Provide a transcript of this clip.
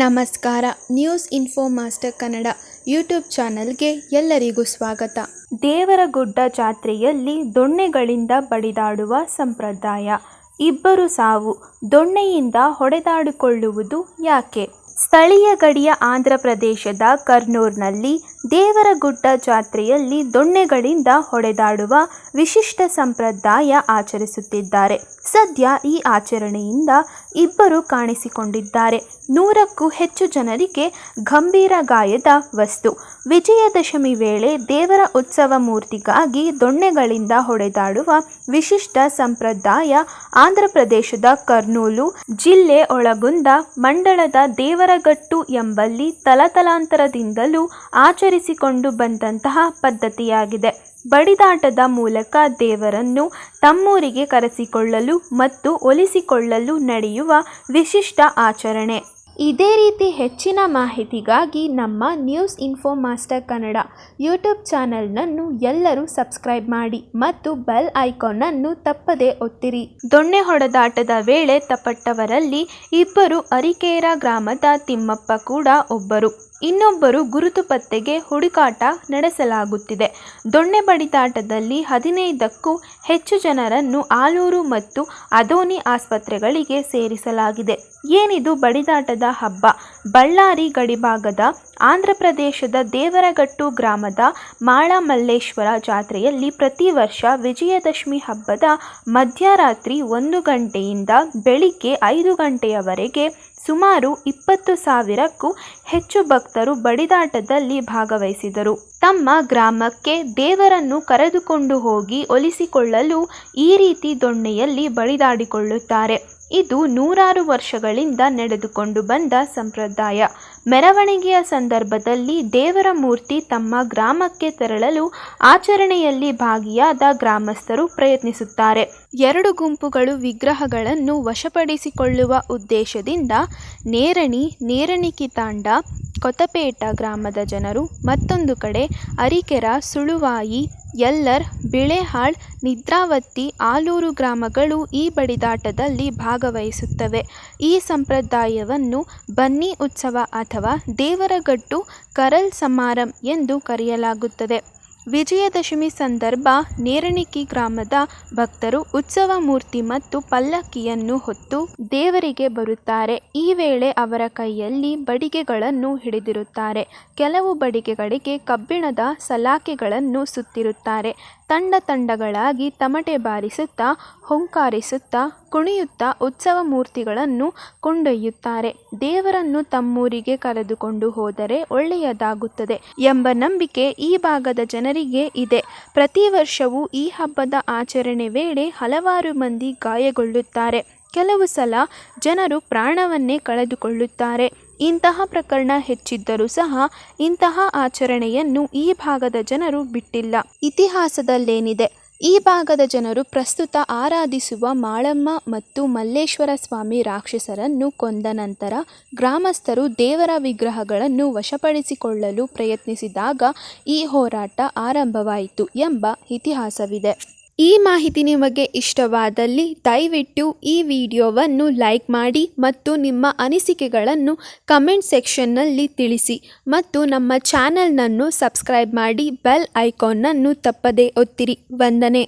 ನಮಸ್ಕಾರ, news info master Kannada YouTube ಚಾನಲ್ಗೆ ಎಲ್ಲರಿಗೂ ಸ್ವಾಗತ. ದೇವರಗುಡ್ಡ ಜಾತ್ರೆಯಲ್ಲಿ ದೊಣ್ಣೆಗಳಿಂದ ಬಡಿದಾಡುವ ಸಂಪ್ರದಾಯ. ಇಬ್ಬರು ಸಾವು, ದೊಣ್ಣೆಯಿಂದ ಹೊಡೆದಾಡಿಕೊಳ್ಳುವುದು ಯಾಕೆ? ಸ್ಥಳೀಯ ಗಡಿಯ ಆಂಧ್ರ ಪ್ರದೇಶದ ಕರ್ನೂಲ್ನಲ್ಲಿ ದೇವರಗುಡ್ಡ ಜಾತ್ರೆಯಲ್ಲಿ ದೊಣ್ಣೆಗಳಿಂದ ಹೊಡೆದಾಡುವ ವಿಶಿಷ್ಟ ಸಂಪ್ರದಾಯ ಆಚರಿಸುತ್ತಿದ್ದಾರೆ. ಸದ್ಯ ಈ ಆಚರಣೆಯಿಂದ ಇಬ್ಬರು ಕಾಣಿಸಿಕೊಂಡಿದ್ದಾರೆ. ನೂರಕ್ಕೂ ಹೆಚ್ಚು ಜನರಿಗೆ ಗಂಭೀರ ಗಾಯದ ವಸ್ತು. ವಿಜಯದಶಮಿ ವೇಳೆ ದೇವರ ಉತ್ಸವ ಮೂರ್ತಿಗಾಗಿ ದೊಣ್ಣೆಗಳಿಂದ ಹೊಡೆದಾಡುವ ವಿಶಿಷ್ಟ ಸಂಪ್ರದಾಯ ಆಂಧ್ರ ಪ್ರದೇಶದ ಕರ್ನೂಲು ಜಿಲ್ಲೆ ಒಳಗೊಂಡ ಮಂಡಳದ ದೇವರಗಟ್ಟು ಎಂಬಲ್ಲಿ ತಲತಲಾಂತರದಿಂದಲೂ ಆಚರಿಸಿಕೊಂಡು ಬಂದಂತಹ ಪದ್ಧತಿಯಾಗಿದೆ. ಬಡಿದಾಟದ ಮೂಲಕ ದೇವರನ್ನು ತಮ್ಮೂರಿಗೆ ಕರೆಸಿಕೊಳ್ಳಲು ಮತ್ತು ಒಲಿಸಿಕೊಳ್ಳಲು ನಡೆಯುವ ವಿಶಿಷ್ಟ ಆಚರಣೆ. ಇದೇ ರೀತಿ ಹೆಚ್ಚಿನ ಮಾಹಿತಿಗಾಗಿ ನಮ್ಮ news info master Kannada YouTube ಚಾನಲ್ನನ್ನು ಎಲ್ಲರೂ ಸಬ್ಸ್ಕ್ರೈಬ್ ಮಾಡಿ ಮತ್ತು ಬೆಲ್ ಐಕಾನನ್ನು ತಪ್ಪದೇ ಒತ್ತಿರಿ. ದೊಣ್ಣೆ ಹೊಡೆದಾಟದ ವೇಳೆ ತಪಟ್ಟವರಲ್ಲಿ ಇಬ್ಬರು ಅರಿಕೇರ ಗ್ರಾಮದ ತಿಮ್ಮಪ್ಪ ಕೂಡ ಒಬ್ಬರು. ಇನ್ನೊಬ್ಬರು ಗುರುತು ಪತ್ತೆಗೆ ಹುಡುಕಾಟ ನಡೆಸಲಾಗುತ್ತಿದೆ. ದೊಣ್ಣೆ ಬಡಿದಾಟದಲ್ಲಿ ಹದಿನೈದಕ್ಕೂ ಹೆಚ್ಚು ಜನರನ್ನು ಆಲೂರು ಮತ್ತು ಅದೋನಿ ಆಸ್ಪತ್ರೆಗಳಿಗೆ ಸೇರಿಸಲಾಗಿದೆ. ಏನಿದು ಬಡಿದಾಟದ ಹಬ್ಬ? ಬಳ್ಳಾರಿ ಗಡಿಭಾಗದ ಆಂಧ್ರ ಪ್ರದೇಶದ ದೇವರಗಟ್ಟು ಗ್ರಾಮದ ಮಾಳಮಲ್ಲೇಶ್ವರ ಜಾತ್ರೆಯಲ್ಲಿ ಪ್ರತಿ ವರ್ಷ ವಿಜಯದಶಮಿ ಹಬ್ಬದ ಮಧ್ಯರಾತ್ರಿ ಒಂದು ಗಂಟೆಯಿಂದ ಬೆಳಿಗ್ಗೆ ಐದು ಗಂಟೆಯವರೆಗೆ ಸುಮಾರು ಇಪ್ಪತ್ತು ಸಾವಿರಕ್ಕೂ ಹೆಚ್ಚು ಭಕ್ತರು ಬಡಿದಾಟದಲ್ಲಿ ಭಾಗವಹಿಸಿದರು. ತಮ್ಮ ಗ್ರಾಮಕ್ಕೆ ದೇವರನ್ನು ಕರೆದುಕೊಂಡು ಹೋಗಿ ಒಲಿಸಿಕೊಳ್ಳಲು ಈ ರೀತಿ ದೊಣ್ಣೆಯಲ್ಲಿ ಬಡಿದಾಡಿಕೊಳ್ಳುತ್ತಾರೆ. ಇದು ನೂರಾರು ವರ್ಷಗಳಿಂದ ನಡೆದುಕೊಂಡು ಬಂದ ಸಂಪ್ರದಾಯ. ಮೆರವಣಿಗೆಯ ಸಂದರ್ಭದಲ್ಲಿ ದೇವರ ಮೂರ್ತಿ ತಮ್ಮ ಗ್ರಾಮಕ್ಕೆ ತೆರಳಲು ಆಚರಣೆಯಲ್ಲಿ ಭಾಗಿಯಾದ ಗ್ರಾಮಸ್ಥರು ಪ್ರಯತ್ನಿಸುತ್ತಾರೆ. ಎರಡು ಗುಂಪುಗಳು ವಿಗ್ರಹಗಳನ್ನು ವಶಪಡಿಸಿಕೊಳ್ಳುವ ಉದ್ದೇಶದಿಂದ ನೇರಣಿ, ನೇರಣಿಕಿ ತಾಂಡ, ಕೊತಪೇಟ ಗ್ರಾಮದ ಜನರು, ಮತ್ತೊಂದು ಕಡೆ ಅರಿಕೆರ, ಸುಳುವಾಯಿ ಯಲ್ಲರ್ ಬಿಳೆಹಾಳ್, ನಿದ್ರಾವತಿ, ಆಲೂರು ಗ್ರಾಮಗಳು ಈ ಬಡಿದಾಟದಲ್ಲಿ ಭಾಗವಹಿಸುತ್ತವೆ. ಈ ಸಂಪ್ರದಾಯವನ್ನು ಬನ್ನಿ ಉತ್ಸವ ಅಥವಾ ದೇವರಗಟ್ಟು ಕರಲ್ ಸಮಾರಂ ಎಂದು ಕರೆಯಲಾಗುತ್ತದೆ. ವಿಜಯದಶಮಿ ಸಂದರ್ಭ ನೇರಣಿಕಿ ಗ್ರಾಮದ ಭಕ್ತರು ಉತ್ಸವ ಮೂರ್ತಿ ಮತ್ತು ಪಲ್ಲಕ್ಕಿಯನ್ನು ಹೊತ್ತು ದೇವರಿಗೆ ಬರುತ್ತಾರೆ. ಈ ವೇಳೆ ಅವರ ಕೈಯಲ್ಲಿ ಬಡಿಗೆಗಳನ್ನು ಹಿಡಿದಿರುತ್ತಾರೆ. ಕೆಲವು ಬಡಿಗೆಗಳಿಗೆ ಕಬ್ಬಿಣದ ಸಲಾಕೆಗಳನ್ನು ಸುತ್ತಿರುತ್ತಾರೆ. ತಂಡ ತಂಡಗಳಾಗಿ ತಮಟೆ ಬಾರಿಸುತ್ತಾ, ಹೊಂಕಾರಿಸುತ್ತಾ, ಕುಣಿಯುತ್ತಾ ಉತ್ಸವ ಮೂರ್ತಿಗಳನ್ನು ಕೊಂಡೊಯ್ಯುತ್ತಾರೆ. ದೇವರನ್ನು ತಮ್ಮೂರಿಗೆ ಕರೆದುಕೊಂಡು ಹೋದರೆ ಒಳ್ಳೆಯದಾಗುತ್ತದೆ ಎಂಬ ನಂಬಿಕೆ ಈ ಭಾಗದ ಜನರಿಗೆ ಇದೆ. ಪ್ರತಿ ವರ್ಷವೂ ಈ ಹಬ್ಬದ ಆಚರಣೆ ವೇಳೆ ಹಲವಾರು ಮಂದಿ ಗಾಯಗೊಳ್ಳುತ್ತಾರೆ. ಕೆಲವು ಸಲ ಜನರು ಪ್ರಾಣವನ್ನೇ ಕಳೆದುಕೊಳ್ಳುತ್ತಾರೆ. ಇಂತಹ ಪ್ರಕರಣ ಹೆಚ್ಚಿದ್ದರೂ ಸಹ ಇಂತಹ ಆಚರಣೆಯನ್ನು ಈ ಭಾಗದ ಜನರು ಬಿಟ್ಟಿಲ್ಲ. ಇತಿಹಾಸದಲ್ಲೇನಿದೆ ಈ ಭಾಗದ ಜನರು ಪ್ರಸ್ತುತ ಆರಾಧಿಸುವ ಮಾಳಮ್ಮ ಮತ್ತು ಮಲ್ಲೇಶ್ವರ ಸ್ವಾಮಿ ರಾಕ್ಷಸರನ್ನು ಕೊಂದ ನಂತರ ಗ್ರಾಮಸ್ಥರು ದೇವರ ವಿಗ್ರಹಗಳನ್ನು ವಶಪಡಿಸಿಕೊಳ್ಳಲು ಪ್ರಯತ್ನಿಸಿದಾಗ ಈ ಹೋರಾಟ ಆರಂಭವಾಯಿತು ಎಂಬ ಇತಿಹಾಸವಿದೆ. ಈ ಮಾಹಿತಿ ನಿಮಗೆ ಇಷ್ಟವಾದಲ್ಲಿ ದಯವಿಟ್ಟು ಈ ವಿಡಿಯೋವನ್ನು ಲೈಕ್ ಮಾಡಿ ಮತ್ತು ನಿಮ್ಮ ಅನಿಸಿಕೆಗಳನ್ನು ಕಮೆಂಟ್ ಸೆಕ್ಷನ್ನಲ್ಲಿ ತಿಳಿಸಿ ಮತ್ತು ನಮ್ಮ ಚಾನಲ್ನನ್ನು ಸಬ್ಸ್ಕ್ರೈಬ್ ಮಾಡಿ ಬೆಲ್ ಐಕಾನ್ನನ್ನು ತಪ್ಪದೇ ಒತ್ತಿರಿ. ವಂದನೆ.